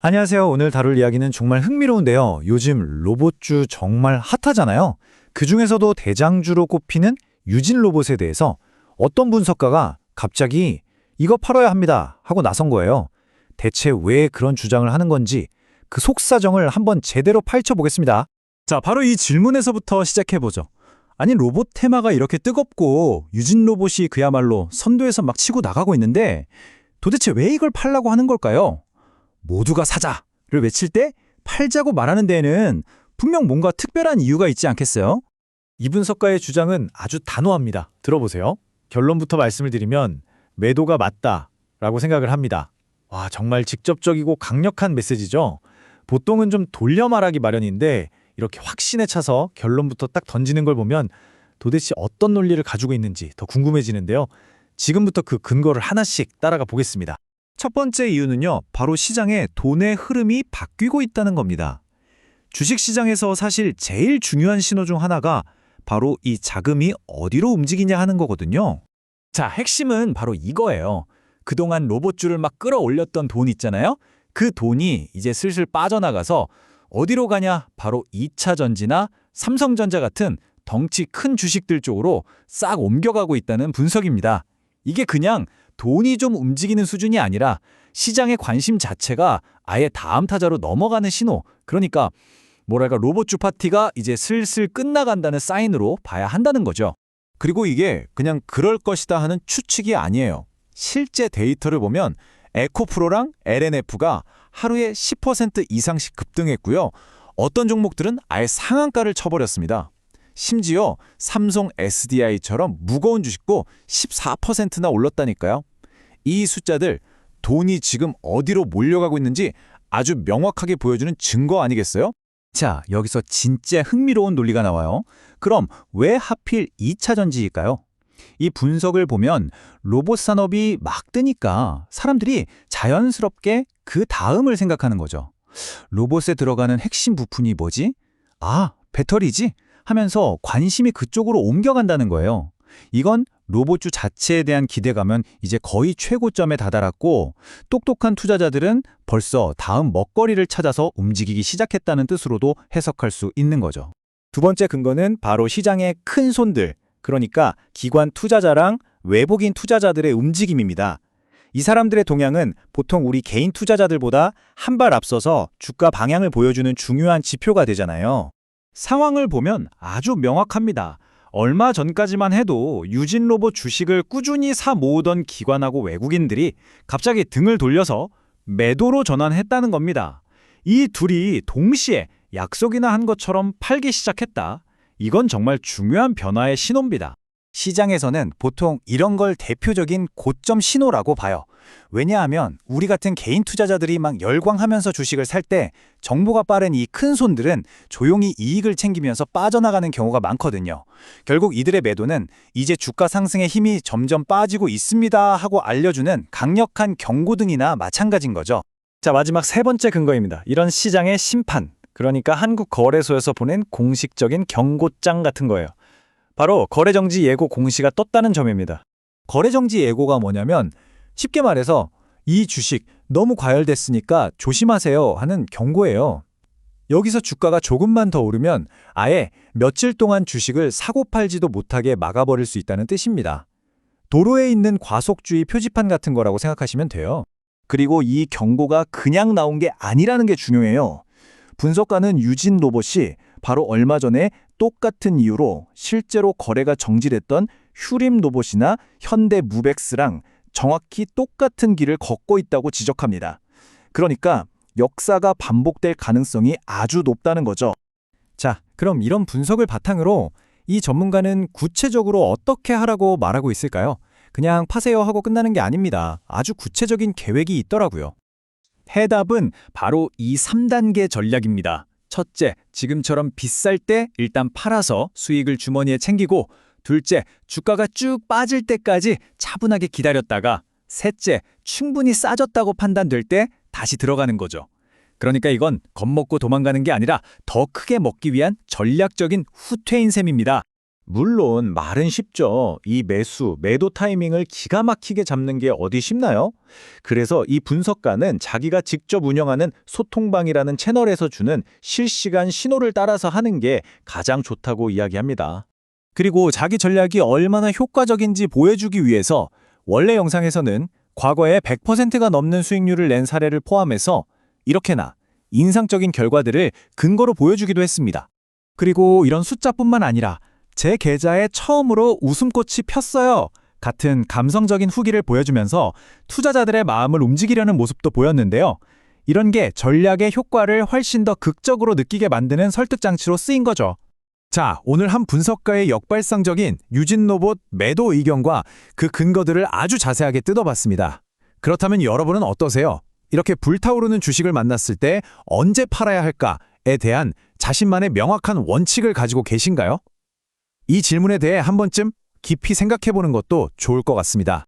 안녕하세요. 오늘 다룰 이야기는 정말 흥미로운데요. 요즘 로봇주 정말 핫하잖아요. 그 중에서도 대장주로 꼽히는 유진 로봇에 대해서 어떤 분석가가 갑자기 이거 팔아야 합니다 하고 나선 거예요. 대체 왜 그런 주장을 하는 건지 그 속사정을 한번 제대로 파헤쳐보겠습니다. 자, 바로 이 질문에서부터 시작해보죠. 아니, 로봇 테마가 이렇게 뜨겁고 유진 로봇이 그야말로 선도에서 막 치고 나가고 있는데 도대체 왜 이걸 팔라고 하는 걸까요? 모두가 사자를 외칠 때 팔자고 말하는 데에는 분명 뭔가 특별한 이유가 있지 않겠어요? 이 분석가의 주장은 아주 단호합니다. 들어보세요. 결론부터 말씀을 드리면 매도가 맞다 라고 생각을 합니다. 와, 정말 직접적이고 강력한 메시지죠. 보통은 좀 돌려 말하기 마련인데 이렇게 확신에 차서 결론부터 딱 던지는 걸 보면 도대체 어떤 논리를 가지고 있는지 더 궁금해지는데요. 지금부터 그 근거를 하나씩 따라가 보겠습니다. 첫 번째 이유는요, 바로 시장의 돈의 흐름이 바뀌고 있다는 겁니다. 주식 시장에서 사실 제일 중요한 신호 중 하나가 바로 이 자금이 어디로 움직이냐 하는 거거든요. 자, 핵심은 바로 이거예요. 그동안 로봇주를 막 끌어올렸던 돈 있잖아요? 그 돈이 이제 슬슬 빠져나가서 어디로 가냐? 바로 2차 전지나 삼성전자 같은 덩치 큰 주식들 쪽으로 싹 옮겨가고 있다는 분석입니다. 이게 그냥 돈이 좀 움직이는 수준이 아니라 시장의 관심 자체가 아예 다음 타자로 넘어가는 신호. 그러니까 뭐랄까 로봇주 파티가 이제 슬슬 끝나간다는 사인으로 봐야 한다는 거죠. 그리고 이게 그냥 그럴 것이다 하는 추측이 아니에요. 실제 데이터를 보면 에코프로랑 LNF가 하루에 10% 이상씩 급등했고요. 어떤 종목들은 아예 상한가를 쳐버렸습니다. 심지어 삼성 SDI처럼 무거운 주식도 14%나 올랐다니까요. 이 숫자들 돈이 지금 어디로 몰려가고 있는지 아주 명확하게 보여주는 증거 아니겠어요? 자, 여기서 진짜 흥미로운 논리가 나와요. 그럼 왜 하필 2차 전지일까요? 이 분석을 보면 로봇 산업이 막 뜨니까 사람들이 자연스럽게 그 다음을 생각하는 거죠. 로봇에 들어가는 핵심 부품이 뭐지? 아, 배터리지? 하면서 관심이 그쪽으로 옮겨간다는 거예요. 이건 로봇주 자체에 대한 기대감은 이제 거의 최고점에 다다랐고 똑똑한 투자자들은 벌써 다음 먹거리를 찾아서 움직이기 시작했다는 뜻으로도 해석할 수 있는 거죠. 두 번째 근거는 바로 시장의 큰 손들, 그러니까 기관 투자자랑 외국인 투자자들의 움직임입니다. 이 사람들의 동향은 보통 우리 개인 투자자들보다 한 발 앞서서 주가 방향을 보여주는 중요한 지표가 되잖아요. 상황을 보면 아주 명확합니다. 얼마 전까지만 해도 유진 로봇 주식을 꾸준히 사 모으던 기관하고 외국인들이 갑자기 등을 돌려서 매도로 전환했다는 겁니다. 이 둘이 동시에 약속이나 한 것처럼 팔기 시작했다. 이건 정말 중요한 변화의 신호입니다. 시장에서는 보통 이런 걸 대표적인 고점 신호라고 봐요. 왜냐하면 우리 같은 개인 투자자들이 막 열광하면서 주식을 살 때 정보가 빠른 이 큰 손들은 조용히 이익을 챙기면서 빠져나가는 경우가 많거든요. 결국 이들의 매도는 이제 주가 상승의 힘이 점점 빠지고 있습니다 하고 알려주는 강력한 경고등이나 마찬가지인 거죠. 자, 마지막 세 번째 근거입니다. 이런 시장의 심판, 그러니까 한국 거래소에서 보낸 공식적인 경고장 같은 거예요. 바로 거래정지 예고 공시가 떴다는 점입니다. 거래정지 예고가 뭐냐면 쉽게 말해서 이 주식 너무 과열됐으니까 조심하세요 하는 경고예요. 여기서 주가가 조금만 더 오르면 아예 며칠 동안 주식을 사고 팔지도 못하게 막아버릴 수 있다는 뜻입니다. 도로에 있는 과속주의 표지판 같은 거라고 생각하시면 돼요. 그리고 이 경고가 그냥 나온 게 아니라는 게 중요해요. 분석가는 유진 로봇이 바로 얼마 전에 똑같은 이유로 실제로 거래가 정지됐던 휴림 로봇이나 현대 무벡스랑 정확히 똑같은 길을 걷고 있다고 지적합니다. 그러니까 역사가 반복될 가능성이 아주 높다는 거죠. 자, 그럼 이런 분석을 바탕으로 이 전문가는 구체적으로 어떻게 하라고 말하고 있을까요? 그냥 파세요 하고 끝나는 게 아닙니다. 아주 구체적인 계획이 있더라고요. 해답은 바로 이 3단계 전략입니다. 첫째, 지금처럼 비쌀 때 일단 팔아서 수익을 주머니에 챙기고 둘째, 주가가 쭉 빠질 때까지 차분하게 기다렸다가 셋째, 충분히 싸졌다고 판단될 때 다시 들어가는 거죠. 그러니까 이건 겁먹고 도망가는 게 아니라 더 크게 먹기 위한 전략적인 후퇴인 셈입니다. 물론 말은 쉽죠. 이 매수, 매도 타이밍을 기가 막히게 잡는 게 어디 쉽나요? 그래서 이 분석가는 자기가 직접 운영하는 소통방이라는 채널에서 주는 실시간 신호를 따라서 하는 게 가장 좋다고 이야기합니다. 그리고 자기 전략이 얼마나 효과적인지 보여주기 위해서 원래 영상에서는 과거에 100%가 넘는 수익률을 낸 사례를 포함해서 이렇게나 인상적인 결과들을 근거로 보여주기도 했습니다. 그리고 이런 숫자뿐만 아니라 제 계좌에 처음으로 웃음꽃이 폈어요. 같은 감성적인 후기를 보여주면서 투자자들의 마음을 움직이려는 모습도 보였는데요. 이런 게 전략의 효과를 훨씬 더 극적으로 느끼게 만드는 설득 장치로 쓰인 거죠. 자, 오늘 한 분석가의 역발상적인 유진 로봇 매도 의견과 그 근거들을 아주 자세하게 뜯어봤습니다. 그렇다면 여러분은 어떠세요? 이렇게 불타오르는 주식을 만났을 때 언제 팔아야 할까에 대한 자신만의 명확한 원칙을 가지고 계신가요? 이 질문에 대해 한 번쯤 깊이 생각해 보는 것도 좋을 것 같습니다.